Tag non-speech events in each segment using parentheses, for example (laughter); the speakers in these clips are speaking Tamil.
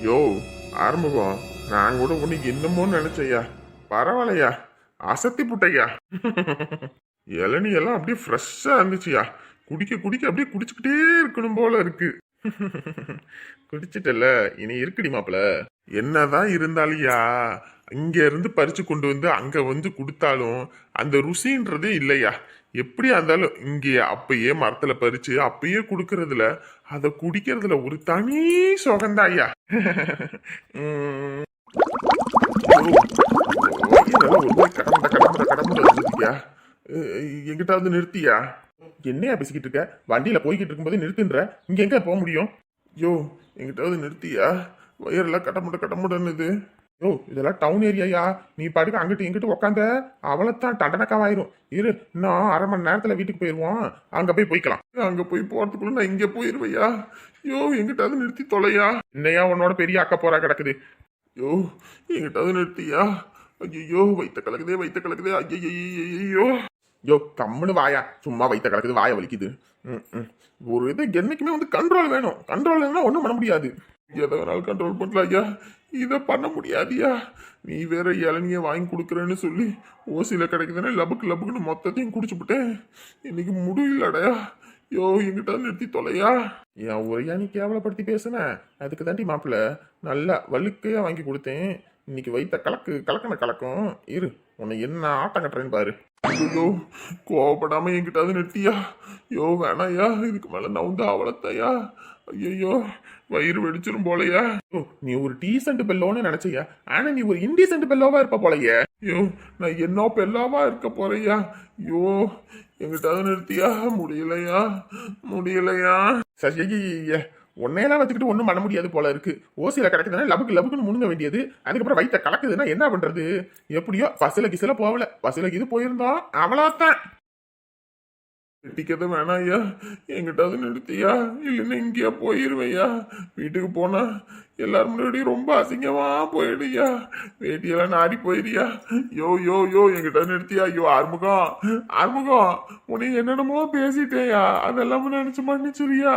யோ ஆரம்பம் நான் கூட உனக்கு என்னமோ நினைச்சையா பரவாயில்லையா? அசத்தி புட்டையா இளநியெல்லாம் எல்லாம் அப்படியே ஃப்ரெஷ்ஷா இருந்துச்சுயா குடிக்க குடிக்க அப்படியே குடிச்சுக்கிட்டே இருக்கணும் போல இருக்கு. குடிச்சிட்டல இனி இருக்குடி மாப்பிள. என்னதான் இருந்தாலியா இங்க இருந்து பறிச்சு கொண்டு வந்து அங்க வந்து கொடுத்தாலும் அந்த ருசின்றதே இல்லையா எப்படியா இருந்தாலும் இங்கே அப்பயே மரத்துல பறிச்சு அப்பயே கொடுக்கறதுல அதை குடிக்கிறதுல ஒரு தனி சுகந்தாயா கடமுட கடமுட கடமுட இருந்துட்டியா எங்கிட்ட வந்து நிறுத்தியா என்னையா பேசிக்கிட்டு இருக்க? வண்டியில போய்கிட்டு இருக்கும்போது நிறுத்துன்ற. இங்க எங்க போக முடியும்? யோ எங்கிட்ட வந்து நிறுத்தியா? வயிறெல்லாம் கடமுட கடமுடன்னுது யோ இதெல்லாம் டவுன் ஏரியாயா நீ பாட்டுக்கு அங்கிட்டு இங்கிட்டு உக்காந்த அவளைத்தான் தண்டனக்காவாயிரும் இரு இன்னும் அரை மணி நேரத்தில் வீட்டுக்கு போயிடுவோம் அங்கே போய் போய்க்கலாம். அங்கே போய் போகிறதுக்குள்ள நான் இங்கே போயிருவையா? யோ எங்கிட்டாவது நிறுத்தி தொலையா? என்னையா உன்னோட பெரிய அக்கா போறா கிடக்குது? யோ எங்கிட்டாவது நிறுத்தியா? ஐயோ வைத்த கலக்குதே வைத்த கலக்குதே. ஐயோ யோ கம்முன்னு வாயா. சும்மா வைத்த கலக்குது வாயை வலிக்குது. ம், ம். ஒரு இது என்னைக்குமே வந்து கண்ட்ரோல் வேணும். கண்ட்ரோல் இல்லைன்னா ஒன்றும் பண்ண முடியாது. எதை வேணாலும் கண்ட்ரோல் பண்ணலாம் ஐயா இதை பண்ண முடியாதியா? நீ வேற இளநிய வாங்கி கொடுக்குறேன்னு சொல்லி ஓசியில் கிடைக்குதுன்னா லபக்கு லபக்குன்னு மொத்தத்தையும் குடிச்சுப்புட்டேன் இன்னைக்கு முடியலடையா யோ எங்கிட்ட நிறுத்தி தொலையா? என் ஒரே நீ கேவலப்படுத்தி பேசுன? அதுக்கு தாண்டி மாப்பிள்ள நல்லா வலுக்கையாக வாங்கி கொடுத்தேன். இன்னைக்கு வைத்த கலக்கு கலக்கின கலக்கும். இரு உன்னை என்ன ஆட்டம் கட்டுறேன்னு பாரு. ஐயோ கோவப்படாம என்கிட்ட அது நிறுத்தியா? யோ வேணாயா? இதுக்கு மேல நவுந்து அவளத்தையா ஐயோ வயிறு வெடிச்சிரும் போலயா. ஓ, நீ ஒரு டீசென்ட் பெல்லோன்னு நினைச்சியா? ஆனா நீ ஒரு இன்டீசென்ட் பெல்லோவா இருப்ப போலையே. ஐயோ நான் என்ன பெல்லாவா இருக்க போறையா? ஐயோ எங்கிட்ட அதை நிறுத்தியா? முடியலையா? முடியலையா? சரி உன்னையெல்லாம் வச்சுக்கிட்டு ஒன்றும் பண்ண முடியாது போல இருக்கு. ஓசியில் கிடக்குதுன்னா லபுக்கு லபுக்குன்னு முழுங்க வேண்டியது. அதுக்கப்புறம் வயிற்ற கலக்குதுன்னா என்ன பண்ணுறது எப்படியோ பஸ்ஸில் கிசில போகல. பஸ்ஸில் இது போயிருந்தோம் அவ்வளோத்தான் டிக்கெட்டு வேணாம் ஐயா எங்கிட்டாவது நிறுத்தியா? இல்லைன்னா இங்கேயா போயிருவையா வீட்டுக்கு போனா எல்லாரும் முன்னாடி ரொம்ப அசிங்கமா போயிடுயா வேட்டியெல்லாம் நாடி போயிடுயா யோ யோ யோ எங்கிட்ட நிறுத்தியா? ஐயோ ஆறுமுகம் ஆறுமுகம் உன்னை என்னென்னமோ பேசிட்டேயா அதெல்லாம் நினைச்சு மன்னிச்சிரியா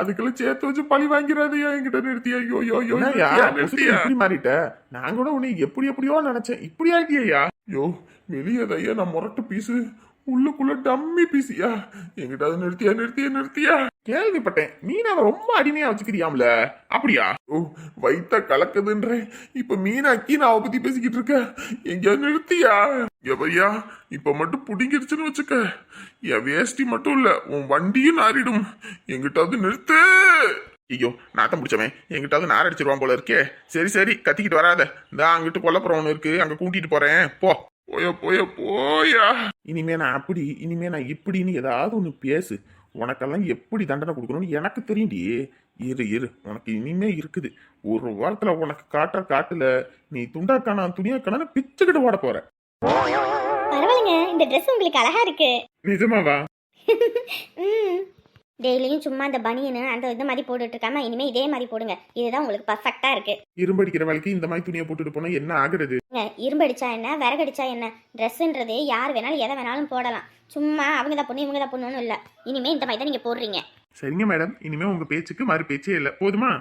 அதுக்கெல்லாம் சேர்த்து வச்சு பழி வாங்கிறாதையா என்கிட்ட நிறுத்தியா? ஐயோ யோ யோ நிறுத்தியா, மாறிட்ட? நான் கூட உன்னை எப்படி எப்படியோ நினைச்சேன். இப்படி ஆகியா யோ வெளியே நான் முரட்டு பீஸு. உள்ளுக்குள்ள டம்மி பீசியா? எங்கிட்ட அதை நிறுத்தியா நிறுத்தியா நிறுத்தியா? கேள்விப்பட்டேன். மீனாவை ரொம்ப அடிமையா வச்சுக்கிறியாம்ல. அப்படியா? ஓ வைத்த கலக்குதுன்றேன் இப்ப மீனாக்கி நான் அவ பத்தி பேசிக்கிட்டு இருக்க. எங்கயா நிறுத்தியா? எவையா இப்ப மட்டும் புடிங்கிருச்சுன்னு வச்சுக்க. என் வேஷ்டி மட்டும் இல்ல உன் வண்டியும் நாரிடும் எங்கிட்டாவது நிறுத்து. ஐயோ நாத்தம் பிடிச்சவன். எங்கிட்டாவது நார் அடிச்சிருவான் போல இருக்கே. சரி சரி கத்திக்கிட்டு வராத. இந்த அங்கிட்டு கொல்லப்புறம் இருக்கு. அங்க கூட்டிட்டு போறேன். போ. போயா போயா போயா. இனிமே நான் அப்படி இனிமே நான் இப்படின்னு ஏதாவது ஒன்று பேசு. உனக்கெல்லாம் எப்படி தண்டனை கொடுக்கணும்னு எனக்கு தெரியும்டி. இரு இரு. உனக்கு இனிமே இருக்குது. ஒரு வாரத்துல உனக்கு காட்டுற காட்டுல நீ துண்டாக்கானா துணியாக்கான பிச்சுக்கிட்டு ஓட போற. பரவாயில்லைங்க. இந்த ட்ரெஸ் உங்களுக்கு அழகா இருக்கு. நிஜமாவா? (laughs) ம். டெய்லியும் சும்மா இந்த பனியனு அந்த இது மாதிரி போட்டுட்டு இருக்காம இனிமே இதே மாதிரி போடுங்க. இதுதான் உங்களுக்கு பர்ஃபெக்டா இருக்கு. இரும்படிக்கிற வேலைக்கு இந்த மாதிரி துணியை போட்டுட்டு போனா என்ன ஆகுறது? ஏங்க, இரும்பு அடிச்சா என்ன? விறகு அடிச்சா என்ன? ட்ரெஸ்ஸுன்றது யார் வேணாலும் எதை வேணாலும் போடலாம். சும்மா அவங்க தான் பொண்ணு இவங்க தான் பொண்ணுன்னு இல்லை. இனிமே இந்த மாதிரி தான் நீங்க போடுறீங்க. சரிங்க மேடம் இனிமே உங்க பேச்சுக்கு மறு பேச்சே இல்லை. போதுமா?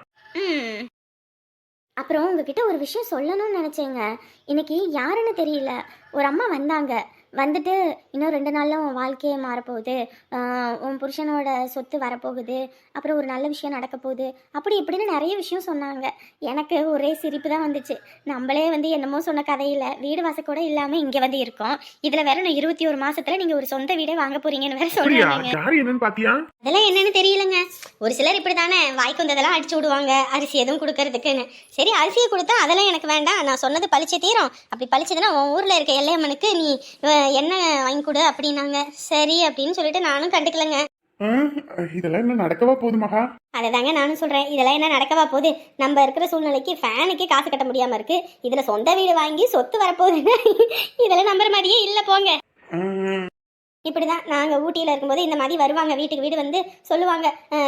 அப்புறம் உங்ககிட்ட ஒரு விஷயம் சொல்லணும்னு நினச்சேங்க. இன்னைக்கு யாருன்னு தெரியல. ஒரு அம்மா வந்தாங்க. வந்துட்டு இன்னும் ரெண்டு நாளில் உன் வாழ்க்கையே மாறப்போகுது. உன் புருஷனோட சொத்து வரப்போகுது. அப்புறம் ஒரு நல்ல விஷயம் நடக்க போகுது அப்படி இப்படின்னு நிறைய விஷயம் சொன்னாங்க. எனக்கு ஒரே சிரிப்பு தான் வந்துச்சு. நம்மளே வந்து என்னமோ சொன்ன கதையில் வீடு வாசல் கூட இல்லாமல் இங்கே வந்து இருக்கோம். இதில் வேற நான் இருபத்தி ஒரு மாசத்துல நீங்கள் ஒரு சொந்த வீடே வாங்க போறீங்கன்னு வேற சொல்றாங்க பாத்தியா? அதெல்லாம் என்னன்னு தெரியலங்க. ஒரு சிலர் இப்படி தானே வாய்க்கு வந்ததெல்லாம் அடிச்சு விடுவாங்க. அரிசி எதுவும் கொடுக்கறதுக்குன்னு. சரி அரிசியை கொடுத்தா அதெல்லாம் எனக்கு வேண்டாம். நான் சொன்னது பளிச்சு தீரும். அப்படி பளிச்சதுன்னா உன் ஊரில் இருக்க எல்லையம்மனுக்கு நீ எண்ணெய் வாங்கி கொடு அப்படின்னாங்க. சரி அப்படின்னு சொல்லிட்டு நானும் கண்டுக்கலங்க. இதெல்லாம் என்ன நடக்கவா போகுது மகா? அதை தாங்க நானும் சொல்கிறேன் இதெல்லாம் என்ன நடக்கவா போகுது? நம்ம இருக்கிற சூழ்நிலைக்கு ஃபேனுக்கே காசு கட்ட முடியாமல் இருக்கு. இதில் சொந்த வீடு வாங்கி சொத்து வரப்போகுதுன்னா (laughs) இதெல்லாம் நம்புற மாதிரியே இல்லை போங்க. இப்படிதான் நாங்கள் ஊட்டியில் இருக்கும்போது இந்த மாதிரி வருவாங்க வீட்டுக்கு வீடு வந்து சொல்லுவாங்க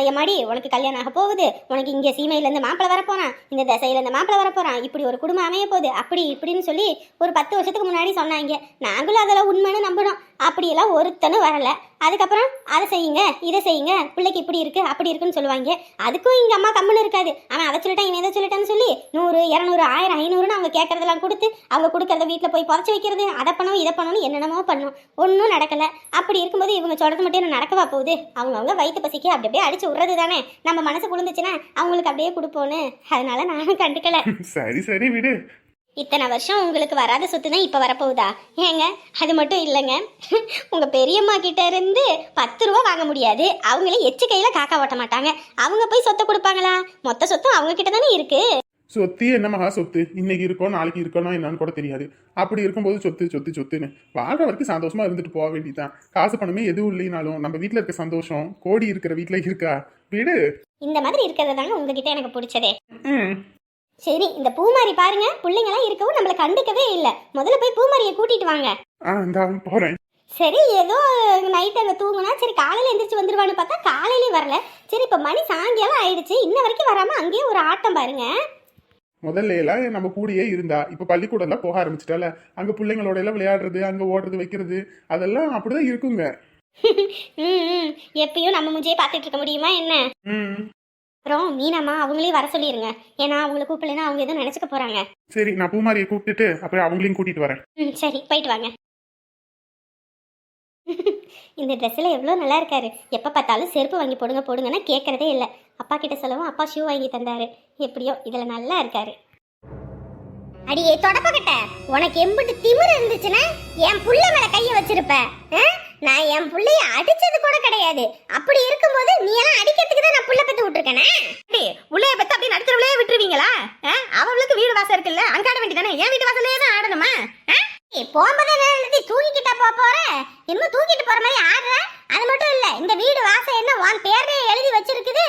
எம்மாடி உனக்கு கல்யாணம் ஆக போகுது. உனக்கு இங்கே சீமையிலேருந்து மாப்பிள்ளை வரப்போகிறான் இந்த தசையிலேருந்து மாப்பிள்ளை வரப்போகிறான் இப்படி ஒரு குடும்பம் அமைய போகுது. அப்படி இப்படின்னு சொல்லி ஒரு பத்து வருஷத்துக்கு முன்னாடி சொன்னாங்க. நாங்களும் அதெல்லாம் உண்மைன்னு நம்பணும் அப்படியெல்லாம் ஒருத்தனும் வரலை. அதுக்கப்புறம் அதை செய்யுங்க இதை செய்யுங்க பிள்ளைக்கு இப்படி இருக்கு அப்படி இருக்குன்னு சொல்லுவாங்க. அதுக்கும் எங்கள் அம்மா கம்முன்னு இருக்காது. அவன் அதை சொல்லிட்டான் இவன் இதை சொல்லிட்டான்னு சொல்லி நூறு இரநூறு ஆயிரம் ஐநூறுன்னு அவங்க கேட்கறதெல்லாம் கொடுத்து அவங்க கொடுக்கறத வீட்டில் போய் புதைச்சி வைக்கிறது அதை பண்ணணும் இதை பண்ணணும் என்னென்னமோ பண்ணணும் ஒன்றும் நடக்கலை. அப்படி இருக்கும்போது இவங்க சொல்றது மட்டும் என்ன நடக்கவா போகுது? அவங்க அவங்க வயிற்று பசிக்கு அப்படி அப்படியே அடிச்சு விடுறது தானே? நம்ம மனசு குளிர்ந்துச்சுன்னா அவங்களுக்கு அப்படியே கொடுப்போன்னு. அதனால நானும் கண்டுக்கல. (laughs) சரி சரி விடு. இத்தனை வருஷம் உங்களுக்கு வராத சொத்து தான் இப்போ வரப்போகுதா? ஏங்க அது மட்டும் இல்லைங்க. உங்கள் பெரியம்மா கிட்ட இருந்து பத்து ரூபா வாங்க முடியாது. அவங்களே எச்சு கையில் காக்கா ஓட்ட மாட்டாங்க. அவங்க போய் சொத்தை கொடுப்பாங்களா? மொத்த சொத்தும் அவங்க கிட்ட தானே இருக்கு. சொத்து என்ன மகா சொத்து? இன்னைக்கு இருக்கோம் நாளைக்கு இருக்கணும் என்னன்னு கூட தெரியாது. அப்படி இருக்கும்போது சொத்து சொத்து சொத்துன்னு. வாழ்ற வரைக்கும் சந்தோஷமா இருந்துட்டு போக வேண்டியதுதான். காசு பணமே எதுவும் இல்லைனாலும் நம்ம வீட்ல இருக்க சந்தோஷம் கோடி இருக்கிற வீட்ல இருக்கா? வீடு. இந்த மாதிரி இருக்கிறது தாங்க உங்ககிட்ட எனக்கு பிடிச்சதே. சரி இந்த பூமாரி பாருங்க. பிள்ளைங்களாம் இருக்கவும் நம்மளை கண்டுக்கவே இல்லை. முதல்ல போய் பூமாரியை கூட்டிட்டு வாங்க. ஆ இந்தா போறேன். சரி ஏதோ நைட் அங்கே தூங்குனா சரி காலையில் எந்திரிச்சு வந்துருவான்னு பார்த்தா காலையிலே வரல. சரி இப்போ மணி சாயங்காலம் ஆயிடுச்சு. இன்ன வரைக்கும் வராமல் அங்கேயே ஒரு ஆட்டம் பாருங்க. முதல்ல எல்லாம் நம்ம கூடயே இருந்தா இப்ப பள்ளிக்கூடம் எல்லாம் போக ஆரம்பிச்சிட்டால அங்க பிள்ளைங்களோட எல்லாம் விளையாடுறது அங்க ஓடுறது வைக்கிறது அதெல்லாம் அப்படிதான் இருக்குங்க. (laughs) ம் ம் எப்பயும் நம்ம முஞ்சியே பார்த்துட்டு இருக்க முடியுமா என்ன? ம். அப்புறம் மீனாம்மா அவங்களையும் வர சொல்லிடுங்க ஏன்னா அவங்களை கூப்பிடலைன்னா அவங்க எதுவும் நினச்சிக்க போகிறாங்க சரி நான் பூமாரியை கூப்பிட்டுட்டு அப்புறம் அவங்களையும் கூட்டிட்டு வரேன். ம் சரி போயிட்டு வாங்க. (laughs) இந்த ட்ரெஸ்ஸில் எவ்வளோ நல்லா இருக்காரு. எப்போ பார்த்தாலும் செருப்பு வாங்கி போடுங்க போடுங்கன்னா கேட்குறதே இல்லை. அப்பா கிட்ட சொல்லவும் அப்பா ஷூ வாங்கி தந்தாரு. எப்படியோ இதில் நல்லா இருக்காரு. அடியே தொடப்பக்கட்ட உனக்கு எம்பிட்டு திமிரு இருந்துச்சுன்னா என் புள்ள மேல கைய வச்சிருப்ப? நான் என் புள்ளைய அடிச்சது கூட கிடையாது. அப்படி இருக்கும்போது நீ எல்லாம் அடிக்கிறதுக்கு தான் நான் புள்ள பெத்து விட்டுருக்கேனே? உள்ளே பத்து அப்படி நடுத்தரவுலயே விட்டுருவீங்களா? அவளுக்கு வீடு வாசல் இருக்குல்ல அங்க ஆட வேண்டியதானே? என் வீட்டு வாசல்லே தான் ஆடணுமா? போகும்போது எழுதி தூக்கிக்கிட்டா போக போற? இன்னும் தூக்கிட்டு போற மாதிரி ஆடுற? அது மட்டும் இல்ல இந்த வீடு வாசல் என்ன உன் பேரே எழுதி வச்சிருக்குது?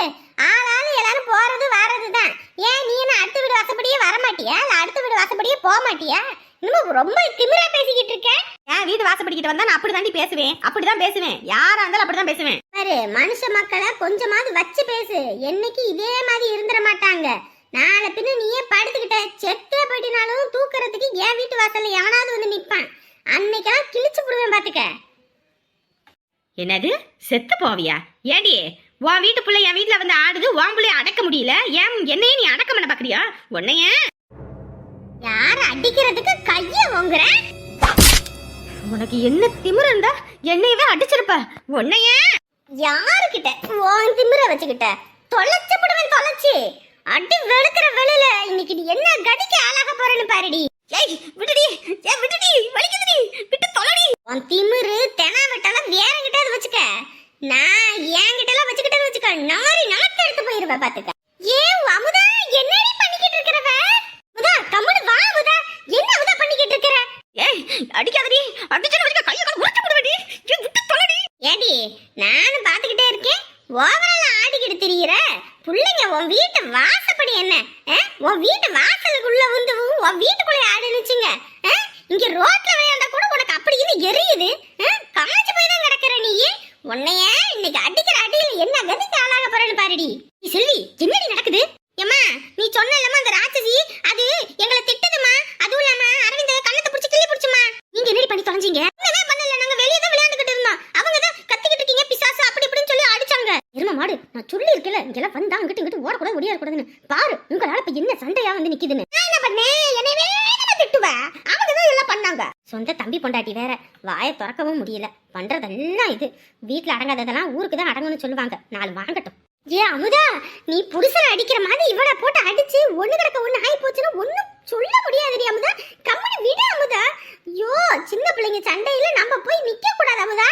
ஆளாளு எல்லாரும் போறது வாரது தான் ஏன் நீ என்ன அடுத்த வீடு வாசப்படியே வர மாட்டியா இல்ல அடுத்த வீடு வாசப்படியே போக மாட்டியா இன்னும் ரொம்ப திமிரா பேசிக்கிட்டு இருக்க? என் வீட்டு வாசப்படிக்கிட்டு வந்தா நான் அப்படி தாண்டி பேசுவேன். அப்படிதான் பேசுவேன். யாரா இருந்தாலும் அப்படிதான் பேசுவேன். பாரு மனுஷ மக்களை கொஞ்சமாவது வச்சு பேசு. என்னைக்கு இதே மாதிரி இருந்துட மாட்டாங்க. நாளை பின்ன நீயே படுத்துக்கிட்ட செத்தே போயிட்டினாலும் தூக்குறதுக்கு என் வீட்டு வாசல்ல எவனாவது வந்து நிப்பான். அன்னைக்கெல்லாம் கிழிச்சு போடுவேன் பாத்துக்க. என்னது? செத்து போவியா? ஏடி உன் வீட்டு புள்ள என் வீட்டுல வந்து ஆடுது உன் புள்ளைய அடக்க முடியல. ஏன் என்னையே நீ அடக்க பண்ண பாக்குறியா உன்னைய யார அடிக்கிறதுக்கு கைய ஓங்குற? உனக்கு என்ன திமிரு இருந்தா என்னையவே அடிச்சிருப்ப. உன்னைய? யாருக்கிட்ட? உன் திமிர வச்சுக்கிட்ட. தொலைச்சு போடுவேன் தொலைச்சு. அடி வெளுக்கிற வெளியில இன்னைக்கு நீ என்ன கடிக்கு ஆளாக போறேன்னு பாருடி. ஏய் விடுடி. ஏய் விடுடி. வலிக்குதுடி. விட்டு தொலைடி. உன் திமிரு தெனா விட்டாலும் வேற கிட்ட வச்சுக்க. நான் என்கிட்ட எல்லாம் வச்சுக்கிட்டேன்னு வச்சுக்க. நாரி நாட்டு எடுத்து போயிருவ பாத்துக்க ஏன் அமுதா என்னடி பண்ணிக்கிட்டு இருக்கிறவ முதா கம்முனு வா முதா என்ன முதா பண்ணிக்கிட்டு இருக்கிற ஏய் அடிக்காதடி அடிச்சன வச்சுக்க கைய கால உடைச்சு போடுவேடி ஏய் விட்டு தொலைடி ஏடி நானும் பாத்துக்கிட்டே இருக்கேன் ஓவரால ஆடிக்கிட்டு திரியிற புள்ளைங்க உன் வீட்டு வாசப்படி என்ன ஆ? உன் வீட்டு வாசலுக்குள்ள வந்து உன் வீட்டுக்குள்ள ஆடுனுச்சுங்க ஆ? இங்க ரோட்ல விளையாண்டா கூட உனக்கு அப்படி இது எரியுது ஆ? காஞ்சு போய் தான் கிடக்குற நீ உன்னைய இன்னைக்கு அடிக்கிற அடியில என்ன கதிக்கு ஆளாக போறேன்னு பாருடி நீ செல்வி என்னடி நடக்குது? ஏம்மா நீ சொன்னலமா அந்த ராட்சசி அது எங்களை திட்டதுமா அதுவும் இல்லாம அரவிந்த கண்ணத்தை பிடிச்சி கிள்ளி பிடிச்சுமா நீங்க என்னடி பண்ணி தொலைஞ்சீங்க? என்னதான் பண்ணல நாங்க வெளியே தான் விளையாண்டுகிட்டு இருந்தோம். அவங்க தான் கத்திக்கிட்டு இருக்கீங்க பிசாசு அப்படி இப்படின்னு சொல்லி அடிச்சாங்க. எரும மாடு நான் சொல்லி இருக்கல இங்கெல்லாம் வந்தா அங்கிட்டு இங்கிட்டு ஓடக்கூடாது ஒடியாடக்கூடாதுன்னு பாரு உங்களால இப்ப என்ன சண்டையா வந்து நிக்குதுன்னு. நான் என்ன பண்ணேன்? என்னவே திட்டுவ? அவங்க தான் எல்லாம் பண்ணாங்க. சொந்த தம்பி பொண்டாட்டி வேற வாயை திறக்கவும் முடியல. பண்றதெல்லாம் இது. வீட்டுல அடங்காததெல்லாம் ஊருக்கு தான் அடங்கணும்னு சொல்லுவாங்க. நாலு வாங்கட்டும். அமுதா நீ புருஷனை அடிக்கிற மாதிரி இவனை போட்டு அடிச்சு ஒண்ணு கிடக்க ஒண்ணு ஆகி போச்சுன்னா ஒண்ணும் சொல்ல முடியாதுடி அமுதா. கம்மனு விடு அமுதா. ஐயோ சின்ன பிள்ளைங்க சண்டையில நம்ம போய் நிக்க கூடாது அமுதா.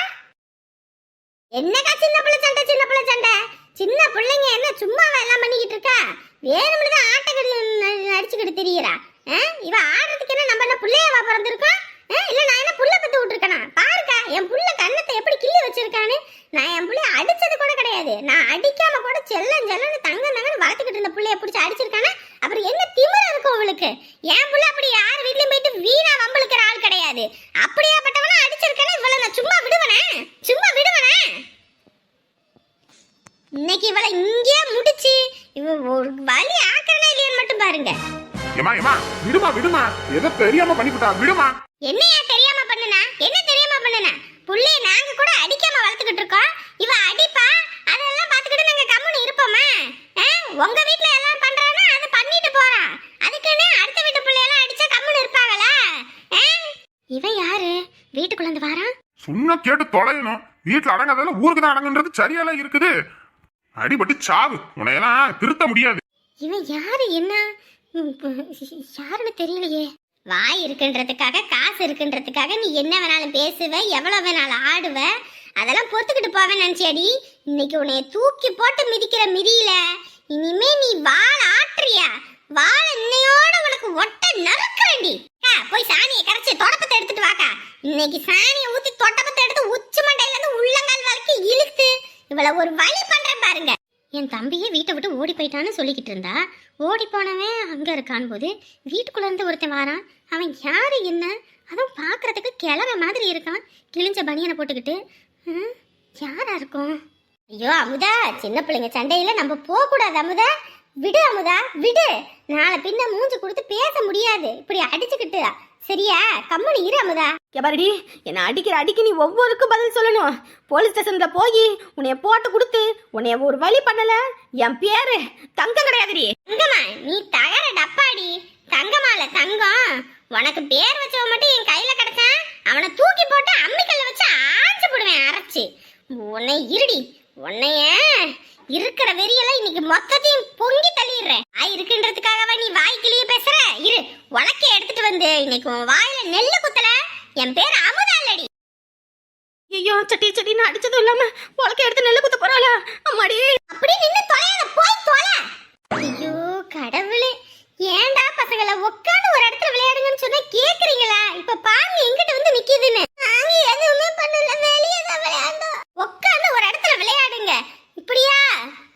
என்னக்கா சின்ன பிள்ளை சண்டை சின்ன பிள்ளை சண்டை? சின்ன பிள்ளைங்க என்ன சும்மாவா எல்லாம் பண்ணிக்கிட்டு இருக்கா? வேணும்னு தான் ஆட்டக்கடி நடிச்சுக்கிட்டு தெரியுறா. இவ ஆடுறதுக்கு என்ன நம்ம என்ன பிள்ளையவா பிறந்திருக்கோம் இல்ல நான் என்ன புள்ள பத்து விட்டுருக்கேனா? பாருக்க. என் புள்ள கண்ணத்தை எப்படி கிள்ளி வச்சிருக்கான்னு நான் என் புள்ளைய அடிச்சது கூட கிடையாது. நான் அடிக்காம கூட செல்லம் செல்லன்னு தங்க தங்கன்னு வளர்த்துக்கிட்டு இருந்த புள்ளைய பிடிச்சி அடிச்சிருக்கானா? அப்புறம் என்ன திமிர இருக்கும் அவளுக்கு? என் புள்ள அப்படி யார் வீட்லயும் போயிட்டு வீணா வம்பளுக்கிற ஆள் கிடையாது. அப்படியாப்பட்டவனா அடிச்சிருக்கானே? இவளை நான் சும்மா விடுவனே? சும்மா விடுவனே? இன்னைக்கு இவளை இங்கேயே முடிச்சு இவ ஒரு வழி ஆக்கறனே இல்லையான்னு மட்டும் பாருங்க. ஏமா ஏமா விடுமா விடுமா. ஏதோ தெரியாம பண்ணிவிட்டா? விடுமா. என்னையா தெரியாம பண்ணுனா என்ன தெரியாம பண்ணுனா புள்ளைய நாங்க கூட அடிக்காம வளர்த்துக்கிட்டு இருக்கோம் இவ அடிப்பா அதெல்லாம் பார்த்துக்கிட்டு நாங்க கம்முன்னு இருப்போமா ஆ? உங்க வீட்ல எல்லாம் பண்றானா? அது பண்ணிட்டு போறான். அதுக்குன்னு அடுத்த வீட்டு பிள்ளையெல்லாம் அடிச்சா கம்முன்னு இருப்பாங்களா? இவன் யாரு? வீட்டுக்குள்ள இருந்து வாரான் சொன்னா கேட்டு தொலையணும். வீட்டுல அடங்காதெல்லாம் ஊருக்கு தான் அடங்குன்றது சரியாலாம் இருக்குது. அடிபட்டு சாவு. உன்னையெல்லாம் திருத்த முடியாது. இவன் யாரு என்ன? யாருன்னு தெரியலையே. வாய் இருக்குன்றதுக்காக காசு இருக்குன்றதுக்காக நீ என்ன வேணாலும் பேசுவ எவ்வளவு வேணாலும் ஆடுவ. அதெல்லாம் பொறுத்துக்கிட்டு போவேன் நினைச்சியாடி. இன்னைக்கு உன்னைய தூக்கி போட்டு மிதிக்கிற மிதியில. இனிமே நீ வாழ ஆட்டுறியா? வாழ இன்னையோட உனக்கு ஒட்ட நறுக்கிறண்டி போய் சாணியை கரைச்சி தொடப்பத்தை எடுத்துட்டு வாக்கா. இன்னைக்கு சாணியை ஊத்தி தொடப்பத்தை எடுத்து உச்சி மண்டையில இருந்து உள்ளங்கால் வரைக்கும் இழுத்து இவளை ஒரு வழி பண்றேன் பாருங்க. என் தம்பியே வீட்டை விட்டு ஓடி போயிட்டான்னு சொல்லிக்கிட்டு இருந்தா. ஓடி போனவன் அங்க இருக்கான் போது வீட்டுக்குள்ள இருந்து ஒருத்தன் வாரான். அவன் யாரு என்ன? அதுவும் பார்க்கறதுக்கு கிழமை மாதிரி இருக்கான். கிழிஞ்ச பனியனை போட்டுக்கிட்டு யாரா இருக்கும்? ஐயோ அமுதா சின்ன பிள்ளைங்க சண்டையில நம்ம போக கூடாது அமுதா. விடு அமுதா விடு. நாளை பின்ன மூஞ்சி கொடுத்து பேச முடியாது. இப்படி அடிச்சுக்கிட்டு. சரியா? கம்முனு இரு அமுதா. எபாரடி என்னை அடிக்கிற அடிக்கு நீ ஒவ்வொருக்கும் பதில் சொல்லணும். போலீஸ் ஸ்டேஷன்ல போய் உன்னைய போட்டு கொடுத்து உன்னைய ஒரு வழி பண்ணல. என் பேரு தங்கம் கிடையாதுடி. தங்கம்மா நீ தகர டப்பாடி. தங்கமால தங்கம். உனக்கு பேர் வச்சவன் மட்டும் என் கையில கிடைச்சான் அவனை தூக்கி போட்டு அம்மிக்கல்ல வச்சு ஆஞ்சு போடுவேன் அரைச்சு. உன்னை இருடி. உன்னைய இருக்கிற வெறியெல்லாம் இன்னைக்கு மொத்தத்தையும் பொங்கி தள்ளிடுறேன். வாய் இருக்குன்றதுக்காகவா நீ வாய்க்கிலேயே பேசுற? இரு உலக்கை எடுத்துட்டு வந்து இன்னைக்கு உன் வாயில நெல்லு குத்தல. என் பேர் அமுதா இல்லடி ஐயோ சட்டி சட்டின்னு அடிச்சதும் இல்லாம உலக்க எடுத்து நெல்லு குத்த போறாளா? அம்மாடி. அப்படி நின்னு தொலையாத போய் தொலை. ஐயோ கடவுளே. ஏன்டா பசங்கள உட்காந்து ஒரு இடத்துல விளையாடுங்கன்னு சொன்னா கேக்குறீங்களா இப்ப பாருங்க எங்கிட்ட வந்து நிக்குதுன்னு நாங்க எதுவுமே பண்ணல வெளியே தான் விளையாண்டோம் உட்காந்து ஒரு இடத்துல விளையாடுங்க இப்படியா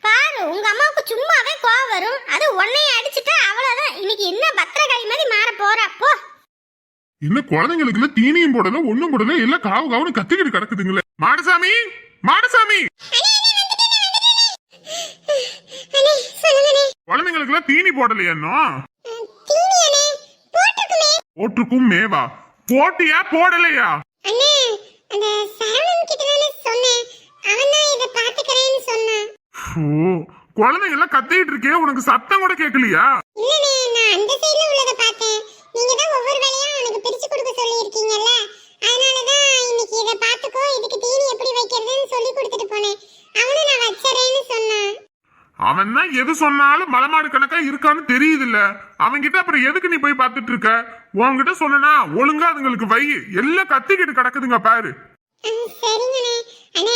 பாரு உங்க அம்மாவுக்கு சும்மாவே கோவம் வரும் அது உன்னைய அடிச்சுட்டா அவ்வளவுதான் இன்னைக்கு என்ன பத்திரகாளி மாதிரி மாற போறா போ என்ன குழந்தைங்களுக்கு தீனியும் போடல ஒண்ணும் போடல எல்லாம் காவு காவுன்னு கத்திக்கிட்டு கிடக்குதுங்களே. மாடசாமி மாடசாமி. குழந்தைங்களுக்கு எல்லாம் தீனி போடலையா போட்டுக்கும் மேவா. போட்டியா போடலையா? குழந்தைங்க எல்லாம் கத்திட்டு இருக்கே உனக்கு சத்தம் கூட கேட்கலையா இல்லனே நான் அந்த சைடுல உள்ளத பார்த்தேன் நீங்க தான் ஒவ்வொரு வேலையா அவனுக்கு பிரிச்சு கொடுக்க சொல்லி இருக்கீங்கல்ல அதனால தான் இன்னைக்கு இத பாத்துக்கோ இதுக்கு தீனி எப்படி வைக்கிறதுன்னு சொல்லி கொடுத்துட்டு போனேன். அவனும் நான் வச்சறேன்னு சொன்னான். அவன் தான் எது சொன்னாலும் மலமாடு கணக்கா இருக்கான்னு தெரியுது இல்ல அவன்கிட்ட அப்புறம் எதுக்கு நீ போய் பார்த்துட்டு இருக்க? உன்கிட்ட சொன்னா ஒழுங்கா அதுங்களுக்கு வை. எல்லாம் கத்திக்கிட்டு கிடக்குதுங்க பாரு. சரிங்கண்ணே. அண்ணே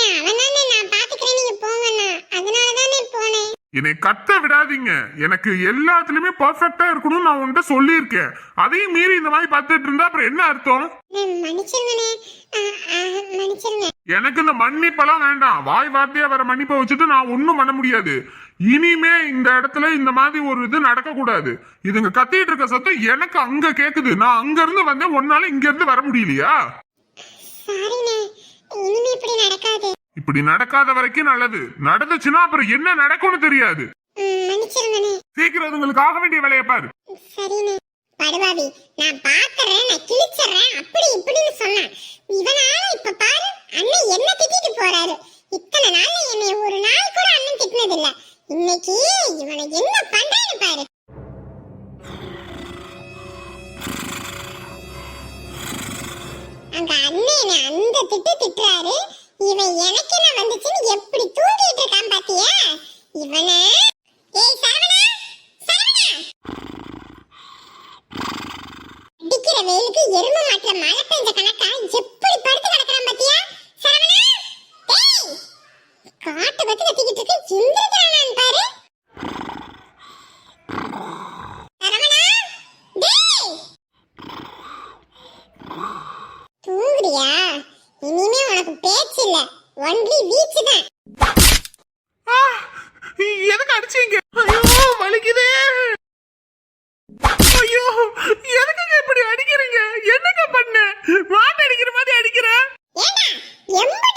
என்னை கத்த விடாதீங்க. எனக்கு எல்லாத்துலயுமே பர்ஃபெக்டா இருக்கணும்னு நான் உன்கிட்ட சொல்லியிருக்கேன். அதையும் மீறி இந்த மாதிரி பார்த்துட்டு இருந்தா அப்புறம் என்ன அர்த்தம்? எனக்கு இந்த மன்னிப்பெல்லாம் வேண்டாம். வாய் வார்த்தையா வர மன்னிப்பை வச்சுட்டு நான் ஒன்றும் பண்ண முடியாது. இனிமே இந்த இடத்துல இந்த மாதிரி ஒரு இது நடக்க கூடாது இதுங்க கத்திட்டு இருக்க சத்தம் எனக்கு அங்க கேக்குது. நான் அங்க இருந்து வந்தேன். ஒன்னால இங்க இருந்து வர முடியலையா? இப்படி நடக்காது வரைக்கும் நல்லது. நடந்துச்சுன்னா அப்புறம் என்ன நடக்கும்னு தெரியாது. சீக்கிரம் ஆக வேண்டிய வேலையை பாரு. படுவாவி நான் பாத்துறேன் நான் கிழிச்சறேன் அப்படி இப்படின்னு சொன்னான். இவனால இப்ப பாரு அண்ணன் என்ன திட்டிட்டு போறாரு. இத்தனை என்னை ஒரு நாள் கூட அண்ணன் திட்டினது இல்ல இன்னைக்கு இவனை என்ன பண்றேன்னு பாரு. அங்க அண்ணன் அந்த திட்டு திட்டுறாரு. இவன் எனக்கு என்ன வந்துச்சுன்னு எப்படி தூங்கிட்டு இருக்கான் பாத்தியா? இவனை? ஏய் சரவணா? சரவணா? அடிக்கிற வெயிலுக்கு எரும மாட்டுல மழை பெஞ்ச கணக்கா எப்படி படுத்து கிடக்குறான் பாத்தியா? சரவணா? டேய் காட்டு பத்தி கத்திக்கிட்டு இருக்கு எந்திரிக்கிறானான்னு பாரு சரவணா டேய் தூங்குறியா இனிமே உனக்கு பேச்சு இல்ல ஒன்லி வீச்சு தான். எதுக்கு அடிச்சீங்க? ஐயோ வலிக்குதே. ஐயோ எதுக்குங்க இப்படி அடிக்கிறீங்க? என்னங்க பண்ண? மாட்டு அடிக்கிற மாதிரி அடிக்கிற? ஏண்டா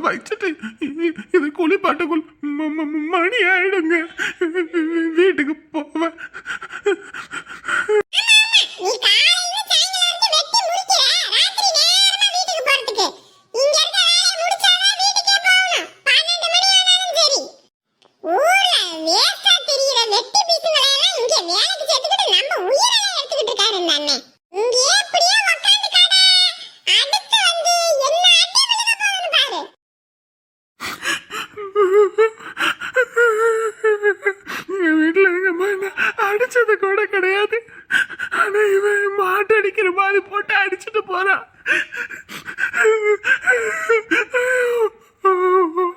வச்சுட்டு இ- இது குளிப்பாட்டுக்குள் மணி ஆயிடுங்க. கூட கிடையாது. ஆனா இவன் மாட்டு அடிக்கிற மாதிரி போட்டு அடிச்சுட்டு போறான்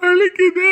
அழிக்குது